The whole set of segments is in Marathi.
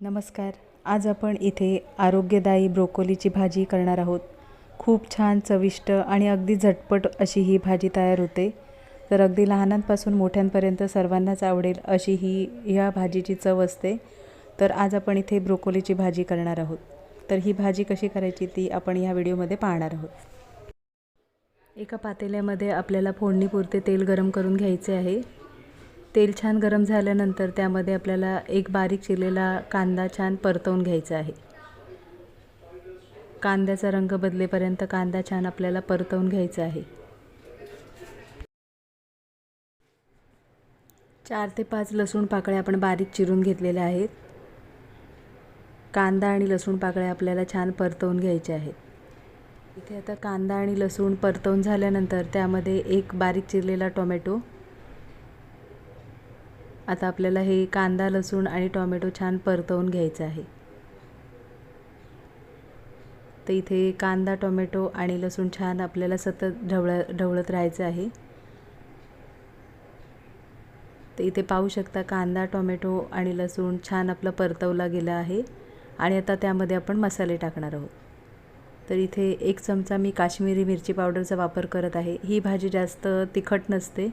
नमस्कार. आज आपण इथे आरोग्यदायी ब्रोकोलीची भाजी करणार आहोत. खूप छान चविष्ट आणि अगदी झटपट अशी ही भाजी तयार होते. तर अगदी लहानांपासून मोठ्यांपर्यंत सर्वांनाच आवडेल अशी ही ह्या भाजीची चव असते. तर आज आपण इथे ब्रोकोलीची भाजी करणार आहोत. तर ही भाजी कशी करायची ती आपण ह्या व्हिडिओमध्ये पाहणार आहोत. एका पातेल्यामध्ये आपल्याला फोडणीपुरते तेल गरम करून घ्यायचे आहे. तेल छान गरम झाल्यानंतर त्यामध्ये आपल्याला एक बारीक चिरलेला कांदा छान परतवून घ्यायचा आहे. कांद्याचा रंग बदलेपर्यंत कांदा छान आपल्याला परतवून घ्यायचा आहे. चार ते पाच लसूण पाकळ्या आपण बारीक चिरून घेतलेल्या आहेत. कांदा आणि लसूण पाकळ्या आपल्याला छान परतवून घ्यायच्या आहेत. इथे आता कांदा आणि लसूण परतवून झाल्यानंतर त्यामध्ये एक बारीक चिरलेला टोमॅटो आता आपल्याला हे कांदा लसूण आणि टोमॅटो छान परतवून घ्यायचं आहे. तर इथे कांदा टोमॅटो आणि लसूण छान आपल्याला सतत ढवळ ढवळत राहायचं आहे. तर इथे पाहू शकता कांदा टोमॅटो आणि लसूण छान आपला परतवला गेला आहे आणि आता त्यामध्ये आपण मसाले टाकणार आहोत. तर इथे एक चमचा मी काश्मीरी मिरची पावडरचा वापर करत आहे. ही भाजी जास्त तिखट नसते.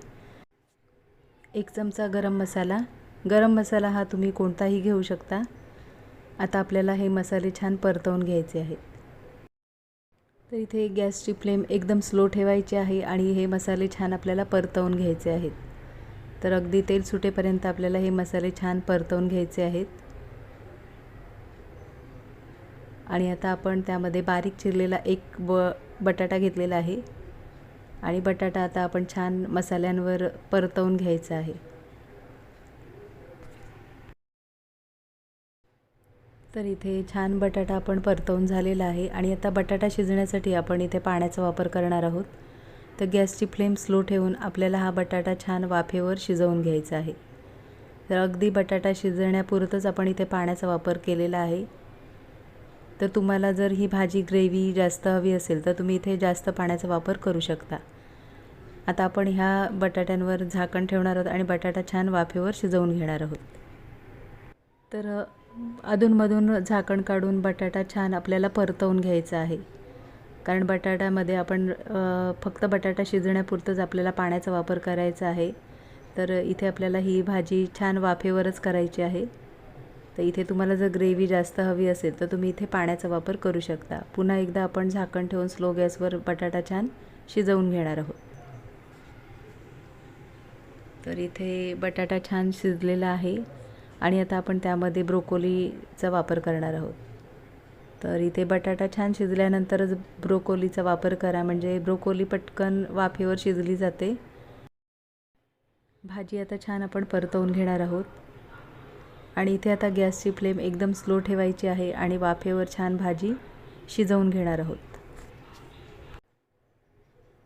एक चमचा गरम मसाला. गरम मसाला हा तुम्ही कोणताही घेऊ शकता. आता आपल्याला हे मसाले छान परतवून घ्यायचे आहेत. तर इथे गॅसची फ्लेम एकदम स्लो ठेवायची आहे आणि हे मसाले छान आपल्याला परतवून घ्यायचे आहेत. तर अगदी तेल सुटेपर्यंत आपल्याला हे मसाले छान परतवून घ्यायचे आहेत. आणि आता आपण त्यामध्ये बारीक चिरलेला एक ब बटाटा घेतलेला आहे. आणि बटाटा आता आपण छान मसाल्यांवर परतवून घ्यायचा आहे. तर इथे छान बटाटा आपण परतवून झालेला आहे आणि आता बटाटा शिजण्यासाठी आपण इथे पाण्याचा वापर करणार आहोत. तर गॅसची फ्लेम स्लो ठेवून आपल्याला हा बटाटा छान वाफेवर शिजवून घ्यायचा आहे. तर अगदी बटाटा शिजण्यापुरतंच आपण इथे पाण्याचा वापर केलेला आहे. तर तुम्हाला जर ही भाजी ग्रेव्ही जास्त हवी असेल तर तुम्ही इथे जास्त पाण्याचा वापर करू शकता. आता आपण ह्या बटाट्यांवर झाकण ठेवणार आहोत आणि बटाटा छान वाफेवर शिजवून घेणार आहोत. तर अधूनमधून झाकण काढून बटाटा छान आपल्याला परतवून घ्यायचा आहे. कारण बटाट्यामध्ये आपण फक्त बटाटा शिजण्यापुरतंच आपल्याला पाण्याचा वापर करायचा आहे. तर इथे आपल्याला ही भाजी छान वाफेवरच करायची आहे. तर इथे तुम्हाला जर ग्रेव्ही जास्त हवी असेल तर तुम्ही इथे पाण्याचा वापर करू शकता. पुन्हा एकदा आपण झाकण ठेवून स्लो गॅसवर बटाटा छान शिजवून घेणार आहोत. तर इथे बटाटा छान शिजलेला आहे आणि आता आपण त्यामध्ये ब्रोकोलीचा वापर करणार आहोत. तर इथे बटाटा छान शिजल्यानंतरच ब्रोकोलीचा वापर करा म्हणजे ब्रोकोली पटकन वाफेवर शिजली जाते. भाजी आता छान आपण परतवून घेणार आहोत. आणि इथे आता गॅसची फ्लेम एकदम स्लो ठेवायची आहे आणि वाफेवर छान भाजी शिजवून घेणार आहोत.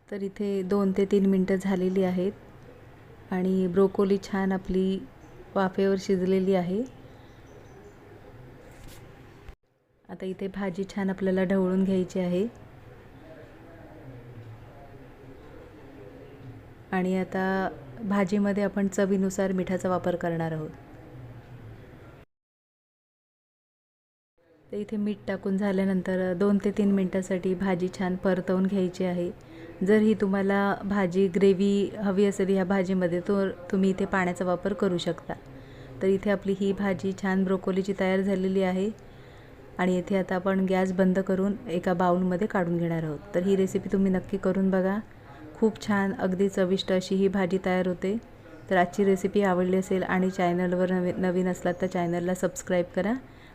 तर इथे दोन ते तीन मिनटं झालेली आहेत. आणि ब्रोकोली छान आपली वाफेवर शिजलेली आहे. आता इथे भाजी छान आपल्याला ढवळून घ्यायची आहे. आणि आता भाजीमध्ये आपण चवीनुसार मिठाचा वापर करणार आहोत. इथे मीठ टाकून झाल्यानंतर दोन ते तीन मिनटासाठी भाजी छान परतवून घ्यायची आहे. जर ही तुम्हाला भाजी ग्रेव्ही हवी असेल ह्या भाजीमध्ये तर तुम्ही इथे पाण्याचा वापर करू शकता. तर इथे आपली ही भाजी छान ब्रोकोलीची तयार झालेली आहे. आणि इथे आता आपण गॅस बंद करून एका बाऊलमध्ये काढून घेणार आहोत. तर ही रेसिपी तुम्ही नक्की करून बघा. खूप छान अगदी चविष्ट अशी ही भाजी तयार होते. तर आजची रेसिपी आवडली असेल आणि चॅनलवर नवी नवीन असलात तर चॅनलला सबस्क्राईब करा.